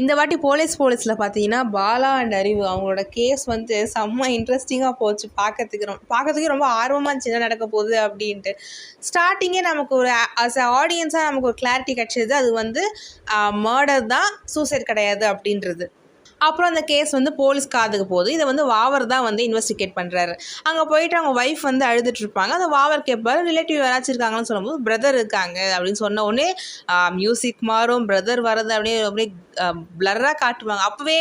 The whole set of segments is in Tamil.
இந்த வாட்டி போலீஸ் போலீஸில் பார்த்தீங்கன்னா பாலா அண்ட் அறிவு அவங்களோட கேஸ் வந்து செம்ம இன்ட்ரெஸ்டிங்காக போச்சு. பார்க்கறதுக்கு ரொம்ப பார்க்கறதுக்கே ரொம்ப ஆர்வமாக இருந்துச்சு. என்ன நடக்க போகுது அப்படின்ட்டு. ஸ்டார்டிங்கே நமக்கு ஒரு அஸ் அ ஆடியன்ஸாக நமக்கு ஒரு கிளாரிட்டி கிடச்சிது. அது வந்து மர்டர் தான் சூசைட் கிடையாது அப்படின்றது. அப்புறம் அந்த கேஸ் வந்து போலீஸ் காதுக்கு போகுது. இதை வந்து வாவர் தான் வந்து இன்வெஸ்டிகேட் பண்ணுறாரு அங்கே போயிட்டு அவங்க ஒய்ஃப் வந்து அழுதுட்டு இருப்பாங்க. அந்த வாவர் கேட்பார் ரிலேட்டிவ் யாராச்சும் இருக்காங்கன்னு சொல்லும்போது பிரதர் இருக்காங்க. அப்படின்னு சொன்ன உடனே மியூசிக் மாறும். பிரதர் வர்றது அப்படியே அப்படியே ப்ளர்ராக காட்டுவாங்க. அப்போவே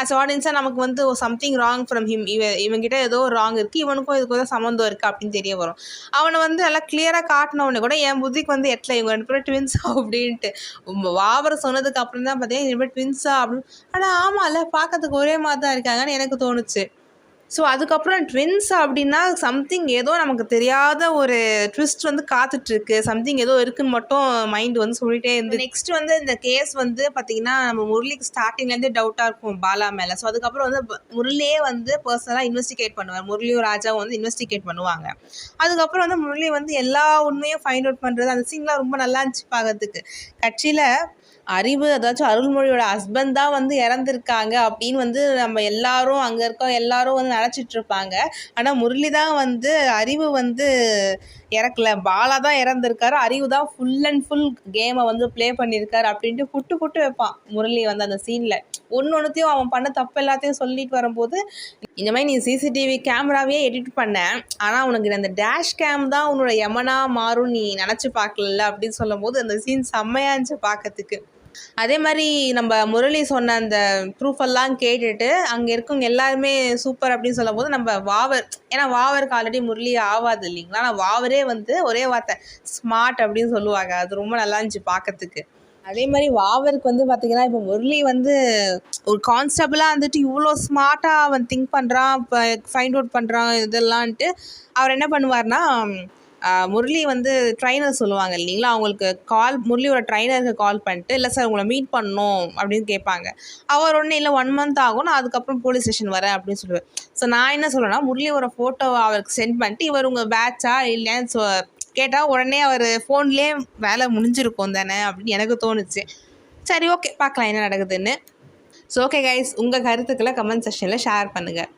அஸ் ஆடியன்ஸாக நமக்கு வந்து சம்திங் ராங் ஃப்ரம் ஹிம் இவ இவங்கிட்ட ஏதோ ராங் இருக்குது இவனுக்கும் இதுக்கு ஏதோ சம்மந்தம் இருக்குது அப்படின்னு தெரிய வரும். அவனை வந்து நல்லா கிளியராக காட்டினவொடனே கூட என் புத்திக்கு வந்து எட்டில் இவங்க ரெண்டு பேரும் ட்வின்ஸா அப்படின்ட்டு. உம் வாவர சொன்னதுக்கு அப்புறம் தான் பார்த்தீங்கன்னா ரெண்டு பேர் ட்வின்ஸா அப்படின்னு. ஆனால் ஆமாம்ல பார்க்கறதுக்கு ஒரே மாதிரி தான் இருக்காங்கன்னு எனக்கு தோணுச்சு. ஸோ அதுக்கப்புறம் ட்வின்ஸ் அப்படின்னா சம்திங் ஏதோ நமக்கு தெரியாத ஒரு ட்விஸ்ட் வந்து காத்துட்ருக்கு. சம்திங் ஏதோ இருக்குன்னு மட்டும் மைண்ட் வந்து சொல்லிட்டே இருந்து நெக்ஸ்ட் வந்து இந்த கேஸ் வந்து பார்த்தீங்கன்னா நம்ம முரளிக்கு ஸ்டார்டிங்லேருந்தே டவுட்டாக இருக்கும் பாலா மேலே. ஸோ அதுக்கப்புறம் வந்து முரளியே வந்து பர்சனலாக இன்வெஸ்டிகேட் பண்ணுவார். முரளியும் ராஜாவும் வந்து இன்வெஸ்டிகேட் பண்ணுவாங்க. அதுக்கப்புறம் வந்து முரளி வந்து எல்லா உண்மையும் ஃபைண்ட் அவுட் பண்ணுறது அந்த சீன்லாம் ரொம்ப நல்லா இருந்துச்சு பார்க்கறதுக்கு கட்சியில் அறிவு அதாச்சும் அருள்மொழியோட ஹஸ்பண்ட் தான் வந்து இறந்துருக்காங்க அப்படின்னு வந்து நம்ம எல்லாரும் அங்கே இருக்க எல்லாரும் வந்து நினச்சிட்டு இருப்பாங்க ஆனால் முரளி தான் வந்து அறிவு வந்து இறக்கல. பாலா தான் இறந்துருக்காரு. அறிவு தான் ஃபுல் அண்ட் ஃபுல் கேமை வந்து ப்ளே பண்ணியிருக்காரு அப்படின்ட்டு புட்டு புட்டு வைப்பான் முரளி வந்து அந்த சீனில் ஒன்று ஒன்றுத்தையும் அவன் பண்ண தப்பு எல்லாத்தையும் சொல்லிட்டு வரும்போது இந்த மாதிரி நீ சிசிடிவி கேமராவே எடிட் பண்ண. ஆனால் உனக்கு அந்த டேஷ் கேம் தான் உன்னோட யமனா மாறும் நீ நினச்சி பார்க்கல அப்படின்னு சொல்லும்போது அந்த சீன் செம்மையா இருந்துச்சு பார்க்கறதுக்கு. அதே மாதிரி நம்ம முரளி சொன்ன அந்த ப்ரூஃப் எல்லாம் கேட்டுட்டு அங்கே இருக்கவங்க எல்லாருமே சூப்பர் அப்படின்னு சொல்லும் போது நம்ம வாவர் ஏன்னா வாவருக்கு ஆல்ரெடி முரளி ஆகாது இல்லைங்களா? ஆனால் வாவரே வந்து ஒரே வார்த்தை ஸ்மார்ட் அப்படின்னு சொல்லுவாங்க. அது ரொம்ப நல்லா இருந்துச்சு பார்க்கறதுக்கு அதே மாதிரி வாவருக்கு வந்து பார்த்தீங்கன்னா இப்போ முரளி வந்து ஒரு கான்ஸ்டபிளாக வந்துட்டு இவ்வளோ ஸ்மார்ட்டாக அவன் திங்க் பண்ணுறான் இப்போ ஃபைண்ட் அவுட் பண்ணுறான் இதெல்லாம்ன்ட்டு அவர் என்ன பண்ணுவார்னா முரளி வந்து ட்ரைனர் சொல்லுவாங்க இல்லைங்களா? அவங்களுக்கு கால் முரளியோட ட்ரைனருக்கு கால் பண்ணிட்டு இல்லை சார் உங்களை மீட் பண்ணணும் அப்படின்னு கேட்பாங்க. அவர் ஒன்றும் இல்லை ஒன் மந்த் ஆகும் நான் அதுக்கப்புறம் போலீஸ் ஸ்டேஷன் வரேன் அப்படின்னு சொல்லுவேன் ஸோ நான் என்ன சொல்லுவேன்னா முரளியோட ஃபோட்டோ அவருக்கு சென்ட் பண்ணிட்டு இவர் உங்கள் பேட்சா இல்லைன்னு சொ கேட்டால் உடனே அவர் ஃபோன்லேயே வேலை முடிஞ்சிருக்கும் தானே அப்படின்னு எனக்கு தோணுச்சு. சரி ஓகே பார்க்கலாம் என்ன நடக்குதுன்னு. ஸோ ஓகே கைஸ் உங்கள் கருத்துக்களை கமெண்ட் செஷனில் ஷேர் பண்ணுங்கள்